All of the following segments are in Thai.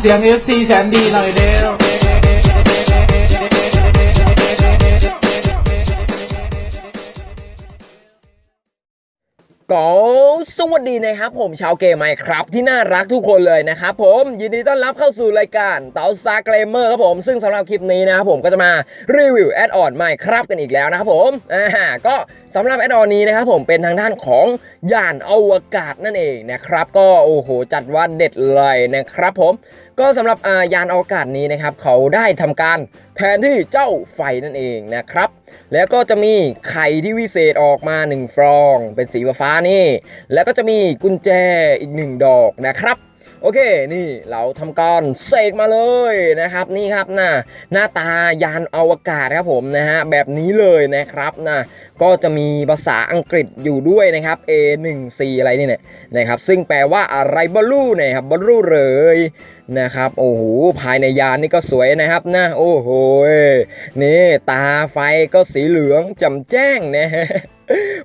เสียง FC แสนดีหน่อยเร็ว ก็สวัสดีนะครับผมชาวเกมไมครับที่น่ารักทุกคนเลยนะครับผมยินดีต้อนรับเข้าสู่รายการเต๋าซาเกมเมอร์ครับผมซึ่งสำหรับคลิปนี้นะครับผมก็จะมารีวิวแอดออนใหม่ครับกันอีกแล้วนะครับผมอ่าก็สำหรับแอดออนนี้นะครับผมเป็นทางด้านของยานอวกาศนั่นเองนะครับ ก็โอ้โหจัดว่าเด็ดเลยนะครับผมก็สำหรับยานอวกาศนี้นะครับเขาได้ทำการแทนที่เจ้าไฟนั่นเองนะครับ แล้วก็จะมีไข่ที่วิเศษออกมา 1 ฟอง เป็นสีฟ้านี่ แล้วก็จะมีกุญแจอีก 1 ดอกนะครับ โอเค นี่เราทำการเสกมาเลยนะครับ นี่ครับนะหน้าตายานอวกาศครับผมนะฮะแบบนี้เลยนะครับนะก็จะมีภาษาอังกฤษอยู่ด้วยนะครับ A1C อะไรนี่เนี่ยนะครับ ซึ่งแปลว่าอะไรบอลลูนะครับบอลลูเลยนะครับโอ้โหภายในยานนี่ก็สวยนะครับนะโอ้โหนี่ตาไฟก็สีเหลืองจำแจ้งนะฮะ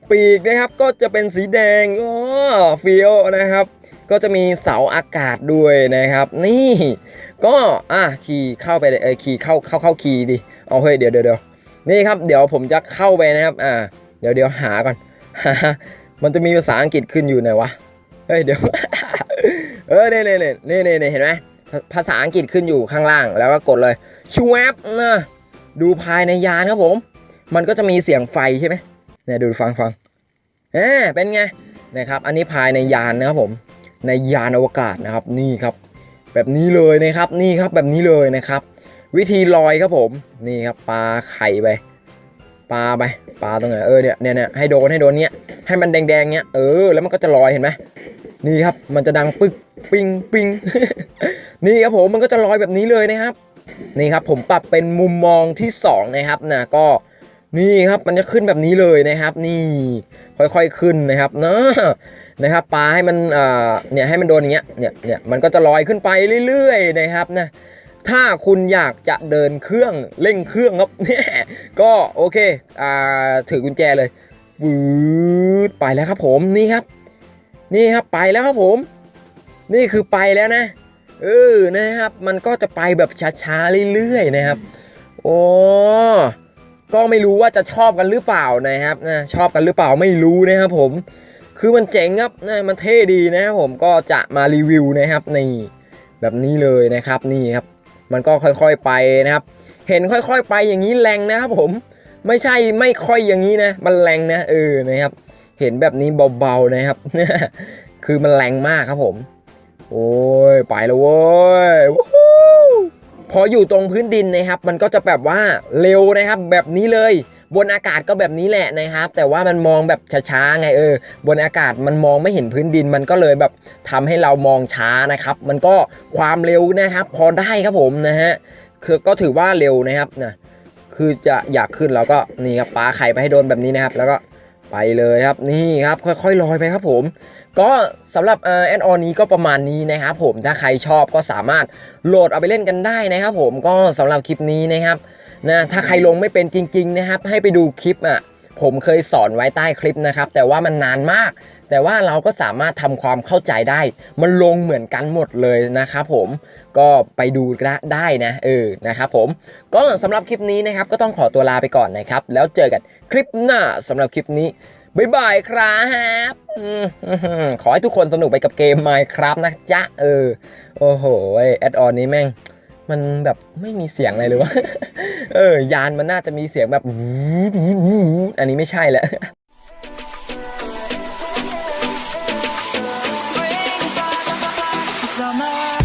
ปีกนะครับก็จะเป็นสีแดงอ๋อเฟียวนะครับ ก็จะมีเสาอากาศด้วยนะครับ นี่ก็อะขี่เข้าไปเลยเออขี่เข้าเข้าเข้าขี่ดิเอาเฮ้ยเดี๋ยวเดี๋ยวนี่ครับเดี๋ยวผมจะเข้าไปนะครับอ่าเดี๋ยวเดี๋ยวหาก่อนมันจะมีภาษาอังกฤษขึ้นอยู่ไหนวะเฮ้ยเดี๋ยวเออเนี่ยเนี่ยเนี่ยเนี่ยเน่เห็นไหมภาษาอังกฤษขึ้นอยู่ข้างล่างแล้วก็กดเลยชวบนะดูภายในยานครับผม มันก็จะมีเสียงไฟใช่ไหมเนี่ยดูฟังฟังเอ่เป็นไงนะครับ อันนี้ภายในยานนะครับผม ในยานอวกาศนะครับนี่ครับ แบบนี้เลยนะครับนี่ครับแบบนี้เลยนะครับ วิธีลอยครับผมนี่ครับปลาไข่ไปปลาไปปลาตรงไหนเออเนี่ยเนี่ยเนี่ยให้โดนให้โดนเนี้ยให้มันแดงๆเนี้ยเออแล้วมันก็จะลอยเห็นไหมนี่ครับมันจะดังปึ๊กปิงปิงนี่ครับผมมันก็จะลอยแบบนี้เลยนะครับ นี่ครับผมปรับเป็นมุมมองที่สองนะครับนะก็นี่ครับมันจะขึ้นแบบนี้เลยนะครับ นี่ค่อยๆขึ้นนะครับเนาะ นะครับปลาให้มันเนี่ยให้มันโดนอย่างเงี้ยเนี่ยเนี่ยมันก็จะลอยขึ้นไปเรื่อยๆนะครับนะถ้าคุณอยากจะเดินเครื่องเร่งเครื่องครับเนี่ยก็โอเคอ่าถือกุญแจเลยวืดไปแล้วครับผมนี่ครับ นี่ครับไปแล้วครับผม นี่คือไปแล้วนะเออนะครับ มันก็จะไปแบบช้าๆเรื่อยๆนะครับโอ้ก็ไม่รู้ว่าจะชอบกันหรือเปล่านะครับนะชอบกันหรือเปล่าไม่รู้นะครับผม คือมันเจ๋งครับนะมันเท่ดีนะครับผมก็จะมารีวิวนะครับนี่แบบนี้เลยนะครับนี่ครับ มันก็ค่อยๆไปนะครับ เห็นค่อยๆไปอย่างนี้แรงนะครับผมไม่ใช่ไม่ค่อยอย่างนี้นะ มันแรงนะเออนะครับ เห็นแบบนี้เบาๆนะครับ คือมันแรงมากครับผม โอ้ยไปแล้วเว้ยพออยู่ตรงพื้นดินนะครับ มันก็จะแบบว่าเร็วนะครับ แบบนี้เลย บนอากาศก็แบบนี้แหละนะครับ แต่ว่ามันมองแบบช้าๆไงเออ บนอากาศมันมองไม่เห็นพื้นดินมันก็เลยแบบทำให้เรามองช้านะครับ มันก็ความเร็วนะครับ พอได้ครับผมนะฮะคือก็ถือว่าเร็วนะครับนะคือจะอยากขึ้นเราก็นี่ครับปาไข่ไปให้โดนแบบนี้นะครับ แล้วก็ไปเลยครับนี่ครับค่อยๆลอยไปครับผม ก็สำหรับเอ่อแอดออนนี้ก็ประมาณนี้นะครับผมถ้าใครชอบก็สามารถโหลดเอาไปเล่นกันได้นะครับผมก็สำหรับคลิปนี้นะครับ นะถ้าใครลงไม่เป็นจริง ๆ นะครับ ให้ไปดูคลิปอะผมเคยสอนไว้ใต้คลิปนะครับ แต่ว่ามันนานมาก แต่ว่าเราก็สามารถทำความเข้าใจได้ มันลงเหมือนกันหมดเลยนะครับผมก็ไปดูได้นะเออนะครับผมก็สำหรับคลิปนี้นะครับ ก็ต้องขอตัวลาไปก่อนนะครับ แล้วเจอกันคลิปหน้าสำหรับคลิปนี้บ๊ายบายครับขอให้ทุกคนสนุกไปกับเกม Minecraft นะจ๊ะเออโอ้โหแอดออนนี้แม่ง มันแบบไม่มีเสียงอะไรเลยวะเออยานมันน่าจะมีเสียงแบบอันนี้ไม่ใช่แหละสมั